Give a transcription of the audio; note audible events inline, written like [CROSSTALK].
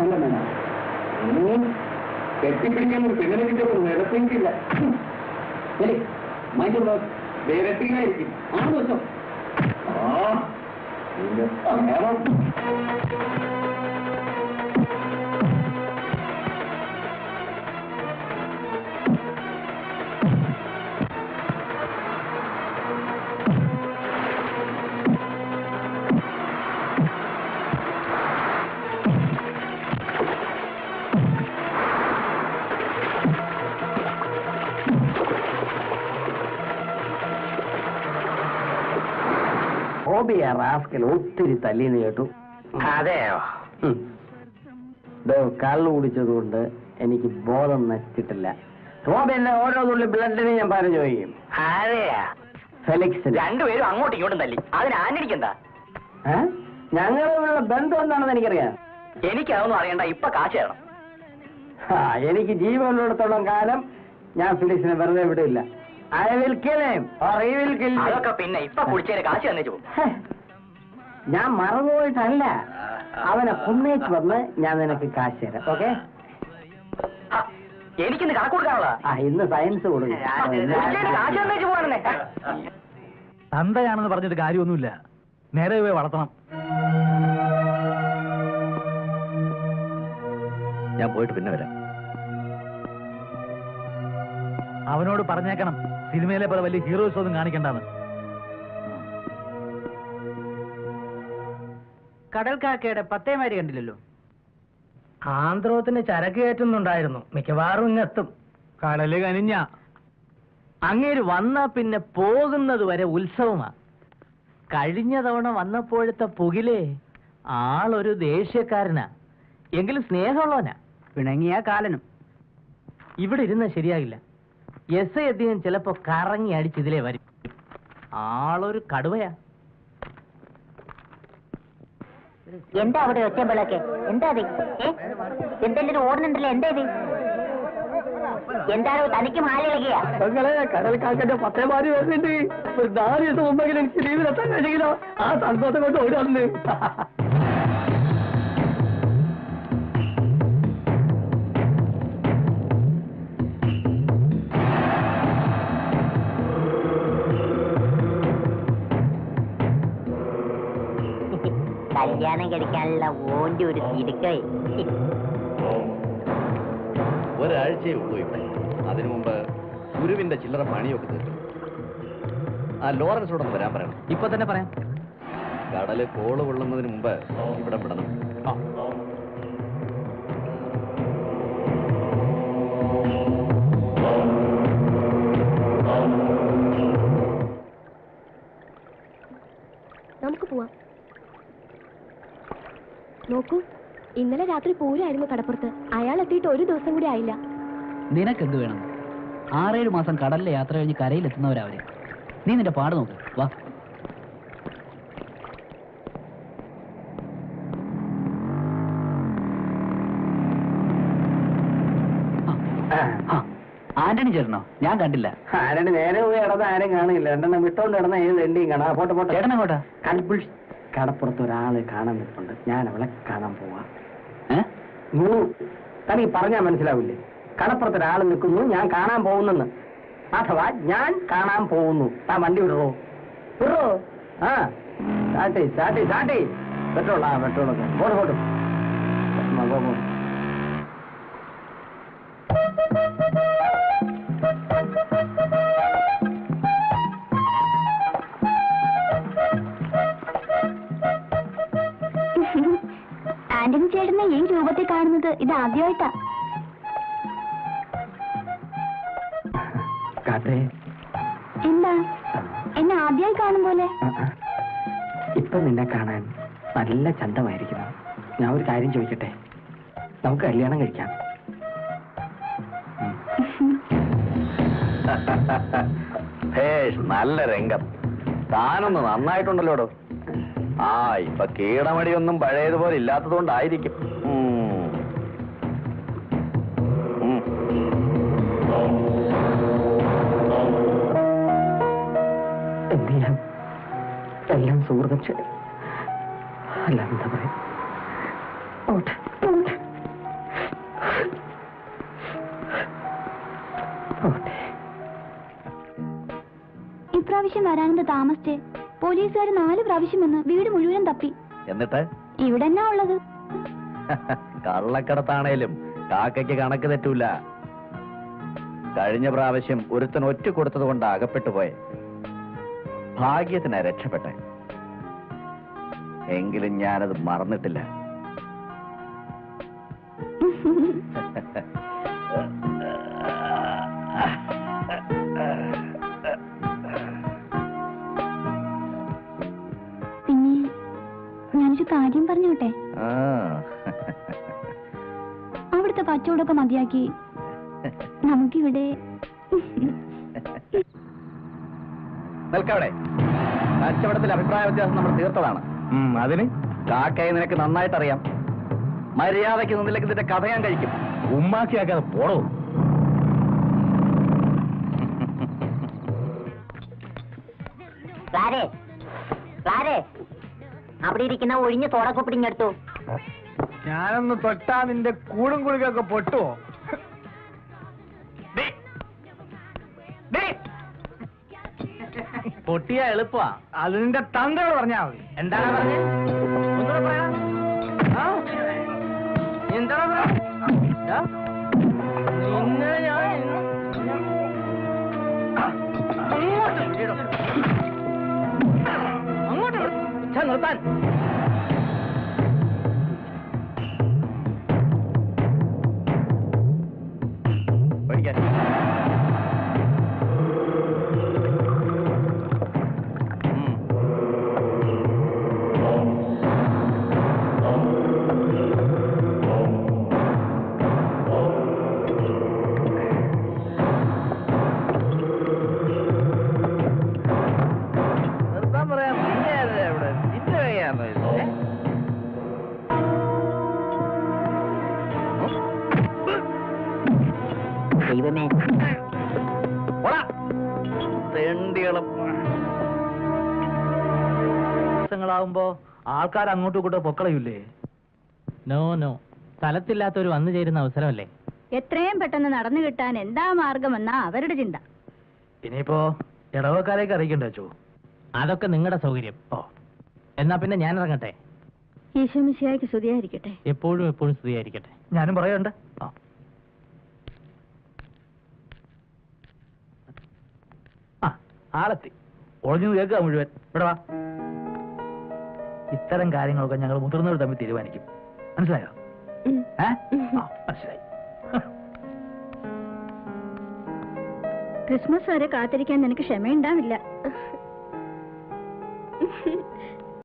വേണം കെട്ടിപ്പിടിക്കാൻ ഒരു പെണ്ണിനെ കിട്ടിയപ്പോൾ നിരപ്പെങ്കില്ല ശരി വേരട്ടിയിലായിരിക്കും. ആ വെച്ചോ ആ ഹോബിയ റാസ്കൽ ഒത്തിരി തല്ലിന്ന് കേട്ടു. അതെയോ? കള്ളു കുടിച്ചത് കൊണ്ട് എനിക്ക് ബോധം നശിച്ചിട്ടില്ല. ഹോബിന്റെ ഓരോ തുള്ളി ബ്ലഡിന് ഞാൻ പറഞ്ഞു ചോദിക്കും അതെയാ? ഫെലിക്സ് രണ്ടുപേരും അങ്ങോട്ടും ഇങ്ങോട്ടും തല്ലി. അതിന് ആന്റണിക്കെന്താ ഞങ്ങളുള്ള ബന്ധം എന്താണെന്ന് എനിക്കറിയാം. എനിക്കതൊന്നും അറിയണ്ട. ഇപ്പൊ കാശ് തരണം. എനിക്ക് ജീവനുള്ളിടത്തോളം കാലം ഞാൻ ഫിലിക്സിനെ വെറുതെ വിടില്ല. I will kill him or he will kill അതൊക്കെ പിന്നെ ഇപ്പൊ കുടിച്ചതിന് കാശ് തന്നേച്ചു ഞാൻ മറന്നുപോയിട്ടല്ല. അവനെ കുന്നേച്ച് വന്ന് ഞാൻ നിനക്ക് കാശ് തരാം ഓക്കെ? എനിക്കിന്ന് കണക്ക് കൊടുക്കാനുള്ള ആ ഇന്ന് സയൻസ് കൊടുക്കും. കാശ് തന്നേച്ചു തന്തയാണെന്ന് പറഞ്ഞിട്ട് കാര്യമൊന്നുമില്ല. നേരെ പോയി വളർത്തണം. ഞാൻ പോയിട്ട് പിന്നെ വരാം. അവനോട് പറഞ്ഞേക്കണം. സിനിമയിലെ പോലെ വലിയ ഹീറോസ് ഒന്നും കാണിക്കണ്ടെന്ന്. കടൽക്കാക്കയുടെ പത്തേമാരി കണ്ടില്ലല്ലോ? ആന്ധ്രോത്തിന് ചരക്ക് കയറ്റുന്നുണ്ടായിരുന്നു. മിക്കവാറും ഇങ്ങെത്തും കടൽ കനിഞ്ഞ. അങ്ങേര് വന്നാ പിന്നെ പോകുന്നത് വരെ ഉത്സവമാ. കഴിഞ്ഞ തവണ വന്നപ്പോഴത്തെ പുകിലേ ആളൊരു ദേഷ്യക്കാരനാ. എങ്കിലും സ്നേഹമുള്ളവനാ. പിണങ്ങിയ കാലനും. ഇവിടെ ഇരുന്ന ശരിയാകില്ല. എസ് ഐ അദ്ദേഹം ചിലപ്പോ കറങ്ങി അടിച്ചിതിലേ വരും. ആളൊരു കടുവയാ. എന്താ അവിടെ ഒറ്റമ്പളൊക്കെ എന്താ അത് എന്തെങ്കിലും ഓടുന്നുണ്ടല്ലോ എന്താ ഇത്? എന്താണ് തനിക്ക് മാലിളകിയാ നിങ്ങളെ കടൽക്കാക്കന്റെ പത്തേമാരി വരുന്നുണ്ട്. ഒരു നാല് ദിവസം മുമ്പെങ്കിലും എനിക്ക് ലീവിലെത്താൻ കഴിയില്ലോ ആ സന്തോഷം കൊണ്ട് ഓടി വന്ന് കല്യാണം കഴിക്കാനുള്ള ഓന്റെ ഒരു തിരക്കായി ഒരാഴ്ചയേ ഉള്ളൂ ഇവിടെ. അതിനു മുമ്പ് ഗുരുവിന്റെ ചില്ലറ പണിയൊക്കെ തീർക്കും ആ ലോറൻസോടൊന്ന് വരാൻ പറയണം. ഇപ്പൊ തന്നെ പറയാം. കടൽ കോൾ കൊള്ളുന്നതിന് മുമ്പ് ഇവിടെ വിടണം. നമുക്ക് പോവാം. നോക്കൂ ഇന്നലെ രാത്രി പൂരായിരുന്നു കടപ്പുറത്ത്. അയാൾ എത്തിയിട്ട് ഒരു ദിവസം കൂടി ആയില്ല. നിനക്ക് നിനക്കെന്ത് വേണം? ആറേഴ് മാസം കടലിലെ യാത്ര കഴിഞ്ഞ് കരയിലെത്തുന്നവരവര്. നീ നിന്റെ പാട് നോക്ക്. വാ. ആ, ആ, ആന്റണി ചേട്ടനോ? ഞാൻ കണ്ടില്ല. ആരുടെ നേരെ പോയി കിടന്ന ആരും കാണില്ല രണ്ടെണ്ണം വിട്ടോണ്ട് കിടന്ന ഏത് എണ്ടിയും കാണാം. പോട്ടെ പോട്ടെ. ചേട്ടനെങ്ങോട്ടാ? കൽബുൾ കടപ്പുറത്ത് ഒരാൾ കാണാൻ നിൽപ്പുണ്ട് ഞാൻ അവളെ കാണാൻ പോവാ. തനിക്ക് പറഞ്ഞാൽ മനസ്സിലാവില്ലേ? കടപ്പുറത്ത് ഒരാൾ നിൽക്കുന്നു ഞാൻ കാണാൻ പോകുന്നെന്ന്. അഥവാ ഞാൻ കാണാൻ പോകുന്നു. ആ വണ്ടി വിടുവോ വിടുവോ ആ. ചാട്ടി ചാട്ടി ചാട്ടി. പെട്രോൾ ഒക്കെ. പോട്ട് പോട്ട് ആന്റണി ചേട്ടനെ ഈ രൂപത്തിൽ കാണുന്നത് ഇത് ആദ്യമായിട്ടാ. എന്താ? എന്നെ ആദ്യമായി കാണും പോലെ. ഇപ്പൊ നിന്നെ കാണാൻ നല്ല ചന്തമായിരിക്കുന്നു. ഞാൻ ഒരു കാര്യം ചോദിക്കട്ടെ? നമുക്ക് കല്യാണം കഴിക്കാം. നല്ല രംഗം. താനൊന്ന് നന്നായിട്ടുണ്ടല്ലോടോ? ആ ഇപ്പൊ കീടമടിയൊന്നും പഴയതുപോലെ ഇല്ലാത്തതുകൊണ്ടായിരിക്കും. എന്തെല്ലാം എല്ലാം സുഹൃതം ശരി അല്ല എന്താ പറയാ? ഇപ്രാവശ്യം വരാനെന്ത് താമസിച്ചേ? പോലീസുകാർ നാല് പ്രാവശ്യം വന്ന് വീട് മുഴുവൻ തപ്പി. എന്നിട്ട്? ഇവിടെ എന്നാ ഉള്ളത്? [LAUGHS] കള്ളക്കടത്താണേലും കാക്കയ്ക്ക് കണക്ക് തെറ്റൂല. കഴിഞ്ഞ പ്രാവശ്യം ഒരുത്തൻ ഒറ്റ കൊടുത്തത് കൊണ്ട് അകപ്പെട്ടു പോയെ. ഭാഗ്യത്തിന് രക്ഷപ്പെട്ടെ. എങ്കിലും ഞാനത് മറന്നിട്ടില്ല. [LAUGHS] കച്ചവടമൊക്കെ മതിയാക്കി. നമുക്കിവിടെ നിൽക്കവിടെ. കച്ചവടത്തിൽ അഭിപ്രായ വ്യത്യാസം നമ്മൾ തീർത്തതാണ്. അതിന്? കാക്കയെ നിനക്ക് നന്നായിട്ട് അറിയാം മര്യാദയ്ക്ക് നിന്നിലേക്ക് നിന്റെ കഥ ഞാൻ കഴിക്കും. ഉമ്മാക്കിയാക്കാതെ പോടോ. അവിടെ ഇരിക്കുന്ന ഒഴിഞ്ഞ തോടക്കൊപ്പിടിഞ്ഞെടുത്തു ഞാനൊന്ന് തൊട്ടാ നിന്റെ കൂടും കുളിക്കൊക്കെ പൊട്ടുവോ? പൊട്ടിയ എളുപ്പാ. അതിന്റെ തന്ത്രകൾ പറഞ്ഞാ മതി. എന്താണ് പറഞ്ഞത് ഒന്നുകൂടെ പറയാ? എന്താണ് ആ? ഞാൻ. അങ്ങോട്ട്. നിർത്താൻ. ദിവസങ്ങളാവുമ്പോ ആൾക്കാർ അങ്ങോട്ടും ഇങ്ങോട്ടും പൊക്കളയൂലേ നോ നോ സ്ഥലത്തില്ലാത്തവർ വന്നു ചേരുന്ന അവസരമല്ലേ? എത്രയും പെട്ടെന്ന് നടന്നു കിട്ടാൻ എന്താ മാർഗമെന്നാ അവരുടെ ചിന്ത. ഇനിയിപ്പോ ഇടവക്കാരേക്ക് അറിയിക്കണ്ടേ അച്ചു? അതൊക്കെ നിങ്ങളുടെ സൗകര്യം. ഓ. എന്നാ പിന്നെ ഞാൻ ഇറങ്ങട്ടെ? ഈശോ മിശിയായിക്ക് സ്തുതിയായിരിക്കട്ടെ. എപ്പോഴും എപ്പോഴും സ്തുതിയായിരിക്കട്ടെ. ഞാനും പറയണ്ട. ആ. ആ ആളെത്തി. ഒളിഞ്ഞു കേൾക്കുക മുഴുവൻ. ഇവിടെ വാ. ഇത്തരം കാര്യങ്ങളൊക്കെ ഞങ്ങൾ മുതിർന്നവർ തമ്മിൽ തീരുമാനിക്കും. മനസ്സിലായോ? ഏ? മനസ്സിലായി. ക്രിസ്മസ് വരെ കാത്തിരിക്കാൻ നിനക്ക് ക്ഷമയുണ്ടാവില്ല.